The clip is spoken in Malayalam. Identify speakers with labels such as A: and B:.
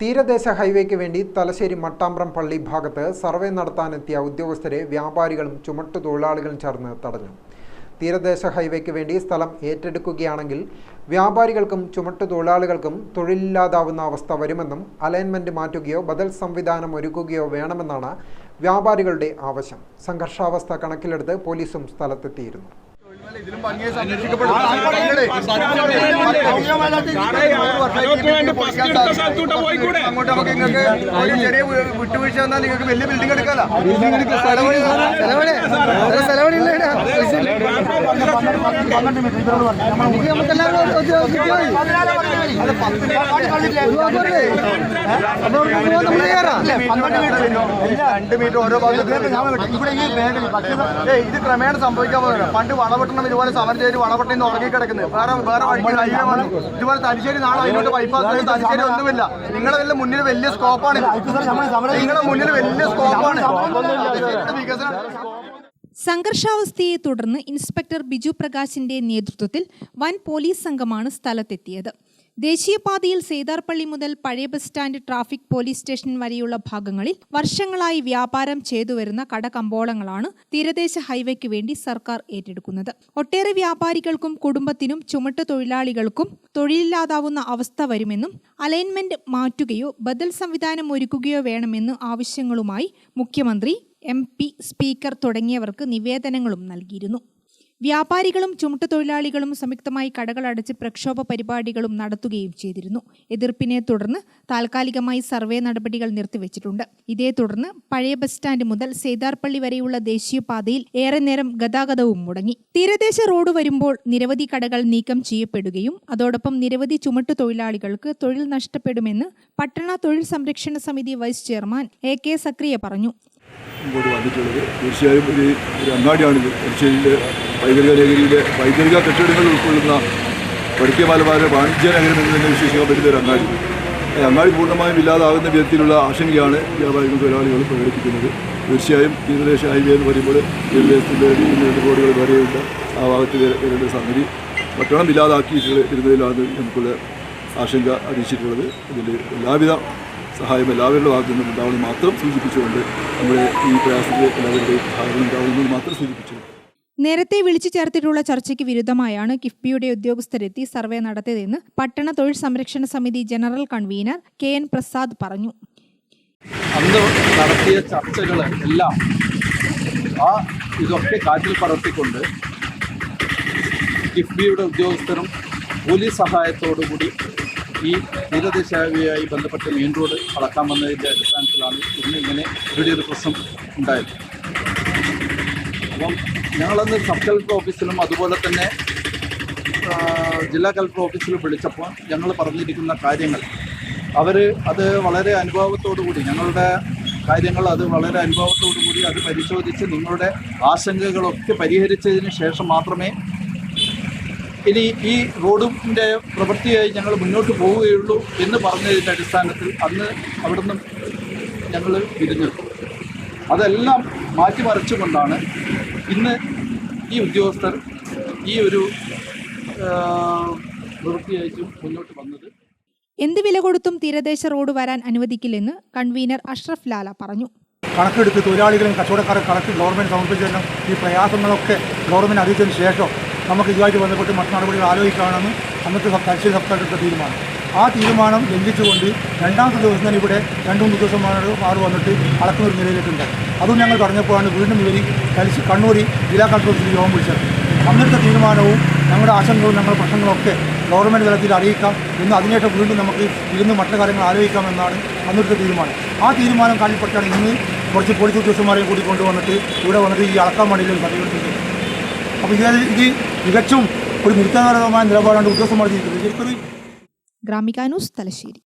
A: തീരദേശ ഹൈവേക്ക് വേണ്ടി തലശ്ശേരി മട്ടാമ്പ്രം പള്ളി ഭാഗത്ത് സർവേ നടത്താനെത്തിയ ഉദ്യോഗസ്ഥരെ വ്യാപാരികളും ചുമട്ടു തൊഴിലാളികളും ചേർന്ന് തടഞ്ഞു. തീരദേശ ഹൈവേക്ക് വേണ്ടി സ്ഥലം ഏറ്റെടുക്കുകയാണെങ്കിൽ വ്യാപാരികൾക്കും ചുമട്ടു തൊഴിലാളികൾക്കും തൊഴിലില്ലാതാവുന്ന അവസ്ഥ വരുമെന്നും അലൈൻമെന്റ് മാറ്റുകയോ ബദൽ സംവിധാനം ഒരുക്കുകയോ വേണമെന്നാണ് വ്യാപാരികളുടെ ആവശ്യം. സംഘർഷാവസ്ഥ കണക്കിലെടുത്ത് പോലീസും സ്ഥലത്തെത്തിയിരുന്നു.
B: ഇതിലും അങ്ങോട്ട് നമുക്ക് നിങ്ങൾക്ക് ഒരു ചെറിയ വി- വിട്ടുവീഴ്ച വന്നാൽ നിങ്ങൾക്ക് വലിയ ബിൽഡിംഗ് എടുക്കാലോ രണ്ട് മീറ്റർ ഓരോ ഭാഗത്ത് ഇത് ക്രമേണ സംഭവിക്കാൻ പോകുന്നത് പണ്ട് വളവട്ടണം ഇതുപോലെ സമരം ചെയ്ത് നിന്ന് ഉറങ്ങി കിടക്കുന്നത് വേറെ വേറെ വഴിക്ക് ഹൈവേ വന്നു ഇതുപോലെ തലശ്ശേരി നാളെ അതിനോട് ബൈപ്പാസ് തലശ്ശേരി ഒന്നുമില്ല നിങ്ങളുടെ വല്ല മുന്നിൽ വലിയ സ്കോപ്പാണ് നിങ്ങളുടെ മുന്നിൽ വലിയ സ്കോപ്പാണ് വികസനം.
C: സംഘർഷാവസ്ഥയെ തുടർന്ന് ഇൻസ്പെക്ടർ ബിജു പ്രകാശിന്റെ നേതൃത്വത്തിൽ വൻ പോലീസ് സംഘമാണ് സ്ഥലത്തെത്തിയത്. ദേശീയപാതയിൽ സേതാർപള്ളി മുതൽ പഴയ bus stand traffic police station വരെയുള്ള ഭാഗങ്ങളിൽ വർഷങ്ങളായി വ്യാപാരം ചെയ്തുവരുന്ന കടകമ്പോളങ്ങളാണ് തീരദേശ ഹൈവേക്ക് വേണ്ടി സർക്കാർ ഏറ്റെടുക്കുന്നത്. ഒട്ടേറെ വ്യാപാരികൾക്കും കുടുംബത്തിനും ചുമട്ട് തൊഴിലാളികൾക്കും തൊഴിലില്ലാതാവുന്ന അവസ്ഥ വരുമെന്നും അലൈൻമെന്റ് മാറ്റുകയോ ബദൽ സംവിധാനം ഒരുക്കുകയോ വേണമെന്ന് ആവശ്യങ്ങളുമായി മുഖ്യമന്ത്രി എം സ്പീക്കർ തുടങ്ങിയവർക്ക് നിവേദനങ്ങളും നൽകിയിരുന്നു. വ്യാപാരികളും ചുമട്ടുതൊഴിലാളികളും സംയുക്തമായി കടകൾ അടച്ച് പ്രക്ഷോഭ പരിപാടികളും നടത്തുകയും ചെയ്തിരുന്നു. എതിർപ്പിനെ തുടർന്ന് താൽക്കാലികമായി സർവേ നടപടികൾ നിർത്തിവെച്ചിട്ടുണ്ട്. ഇതേ തുടർന്ന് പഴയ ബസ് സ്റ്റാൻഡ് മുതൽ സേതാർപള്ളി വരെയുള്ള ദേശീയപാതയിൽ ഏറെ നേരം ഗതാഗതവും മുടങ്ങി. തീരദേശ റോഡ് വരുമ്പോൾ നിരവധി കടകൾ നീക്കം ചെയ്യപ്പെടുകയും അതോടൊപ്പം നിരവധി ചുമട്ടുതൊഴിലാളികൾക്ക് തൊഴിൽ നഷ്ടപ്പെടുമെന്ന് പട്ടണ തൊഴിൽ സംരക്ഷണ സമിതി vice chairman A K Zakariya പറഞ്ഞു.
D: ഇങ്ങോട്ട് വന്നിട്ടുള്ളത്. തീർച്ചയായും ഒരു ഒരു അങ്ങാടിയാണിത് തലശ്ശേരിയിലെ പൈതൃക മേഖലയിലെ പൈതൃക കെട്ടിടങ്ങൾ ഉൾക്കൊള്ളുന്ന വടക്കേ മലബാറിലെ വാണിജ്യ നഗരം എന്ന് തന്നെ വിശേഷിക്കാൻ പറ്റുന്ന ഒരു അങ്ങാടി. അങ്ങാടി പൂർണമായും ഇല്ലാതാകുന്ന വിധത്തിലുള്ള ആശങ്കയാണ് വ്യാപാരികൾ തൊഴിലാളികൾ പ്രകടിപ്പിക്കുന്നത്. തീർച്ചയായും തീരദേശ ഹൈവേ എന്ന് പറയുമ്പോൾ തീരദേശത്തിന്റെ രണ്ട് റോഡുകൾ വരെയുണ്ട്. ആ ഭാഗത്ത് വരെ- വരേണ്ട സംഗതി പട്ടണം ഇല്ലാതാക്കിയിട്ടുള്ള ഇരുന്നതിലാണ് നമുക്കുള്ള ആശങ്ക അറിയിച്ചിട്ടുള്ളത്. ഇതിൽ എല്ലാവിധ സഹായം എല്ലാവരുടെ ഭാഗത്തു നിന്നും ഉണ്ടാവണം മാത്രം സൂചിപ്പിച്ചുകൊണ്ട് നമ്മുടെ ഈ പ്രയാസത്തിൽ എല്ലാവരുടെയും സഹായം ഉണ്ടാവണമെന്ന് മാത്രം സൂചിപ്പിച്ചു.
C: നേരത്തെ വിളിച്ചു ചേർത്തിട്ടുള്ള ചർച്ചയ്ക്ക് വിരുദ്ധമായാണ് കിഫ്ബിയുടെ ഉദ്യോഗസ്ഥരെത്തി സർവേ നടത്തിയതെന്ന് പട്ടണ തൊഴിൽ സംരക്ഷണ സമിതി general convener K N Prasad പറഞ്ഞു.
E: അന്ന് നടത്തിയ ചർച്ചകൾ എല്ലാം ആ ഇതൊക്കെ കാറ്റിൽ പറത്തിക്കൊണ്ട് കിഫ്ബിയുടെ ഉദ്യോഗസ്ഥരും പോലീസ് സഹായത്തോടുകൂടി ഈ തീരദേശാവിയായി ബന്ധപ്പെട്ട് മെയിൻ റോഡ് അളക്കാൻ വന്നതിന്റെ അടിസ്ഥാനത്തിലാണ് ഇന്ന് ഇങ്ങനെ വലിയൊരു പ്രശ്നം ഉണ്ടായത്. അപ്പം ഞങ്ങളന്ന് സബ് കളക്ടർ ഓഫീസിലും അതുപോലെ തന്നെ ജില്ലാ കളക്ടർ ഓഫീസിലും വിളിച്ചപ്പോൾ ഞങ്ങൾ പറഞ്ഞിരിക്കുന്ന കാര്യങ്ങൾ അവർ അത് വളരെ അനുഭവത്തോടു കൂടി ഞങ്ങളുടെ കാര്യങ്ങൾ അത് വളരെ അനുഭവത്തോടു കൂടി അത് പരിശോധിച്ച് നിങ്ങളുടെ ആശങ്കകളൊക്കെ പരിഹരിച്ചതിന് ശേഷം മാത്രമേ ഇനി ഈ റോഡിന്റെ പ്രവൃത്തിയായി ഞങ്ങൾ മുന്നോട്ട് പോവുകയുള്ളൂ എന്ന് പറഞ്ഞതിന്റെ അടിസ്ഥാനത്തിൽ അന്ന് അവിടുന്ന് ഞങ്ങൾ പിരിഞ്ഞു. അതെല്ലാം മാറ്റിമറിച്ചുകൊണ്ടാണ് ഇന്ന് ഈ ഉദ്യോഗസ്ഥർ ഈ ഒരു പ്രവൃത്തിയായിട്ടും മുന്നോട്ട് വന്നത്.
C: എന്ത് വില കൊടുത്തും തീരദേശ റോഡ് വരാൻ അനുവദിക്കില്ലെന്ന് കൺവീനർ അഷ്റഫ് ലാല പറഞ്ഞു.
F: കണക്കെടുത്ത് തൊഴിലാളികളും കച്ചവടക്കാരും കണക്ക് ഗവൺമെന്റ് സമർപ്പിച്ചതിനും ഈ പ്രയാസങ്ങളൊക്കെ ഗവൺമെന്റ് അറിയിച്ചതിന് ശേഷം നമുക്ക് ഇതുമായിട്ട് ബന്ധപ്പെട്ട് മറ്റു നടപടികൾ ആലോചിക്കാമെന്ന് അന്നത്തെ തലശ്ശേരി സർക്കാർ എടുത്ത തീരുമാനം. ആ തീരുമാനം ലംഘിച്ചുകൊണ്ട് രണ്ടാമത്തെ ദിവസം തന്നെ ഇവിടെ രണ്ട് മൂന്ന് ദിവസം മാറി വന്നിട്ട് അളക്കുന്ന ഒരു നിലയിലേക്കുണ്ട് അതും ഞങ്ങൾ പറഞ്ഞപ്പോഴാണ് വീണ്ടും ഇവർ തലശ്ശേരി കണ്ണൂരി ജില്ലാ കളക്ടർ യോഗം വിളിച്ചത്. അന്നത്തെ തീരുമാനവും ഞങ്ങളുടെ ആശങ്കകളും ഞങ്ങളുടെ പ്രശ്നങ്ങളൊക്കെ ഗവൺമെന്റ് തലത്തിൽ അറിയിക്കാം എന്ന് അതിനേറ്റം വീണ്ടും നമുക്ക് ഇരുന്ന് മറ്റു കാര്യങ്ങൾ ആലോചിക്കാമെന്നാണ് അന്നത്തെ തീരുമാനം. ആ തീരുമാനം കാണിപ്പെട്ടാണ് ഇന്ന് കുറച്ച് പോലീസ് ഉദ്യോഗസ്ഥന്മാരെയും കൂടി കൊണ്ടുവന്നിട്ട് ഇവിടെ വന്നിട്ട് ഈ അളക്കാൻ വേണ്ടിയിട്ട് കഥകളെടുത്തിട്ട് അപ്പോൾ ഇത് ഇത് തികച്ചും ഒരു നിരുത്തരമായ നിലപാടാണ് ഉദ്യോഗസ്ഥന്മാർ ചെയ്തിട്ടുള്ളത് ശരിക്കൊരു
C: ഗ്രാമിക ന്യൂസ് തലശ്ശേരി.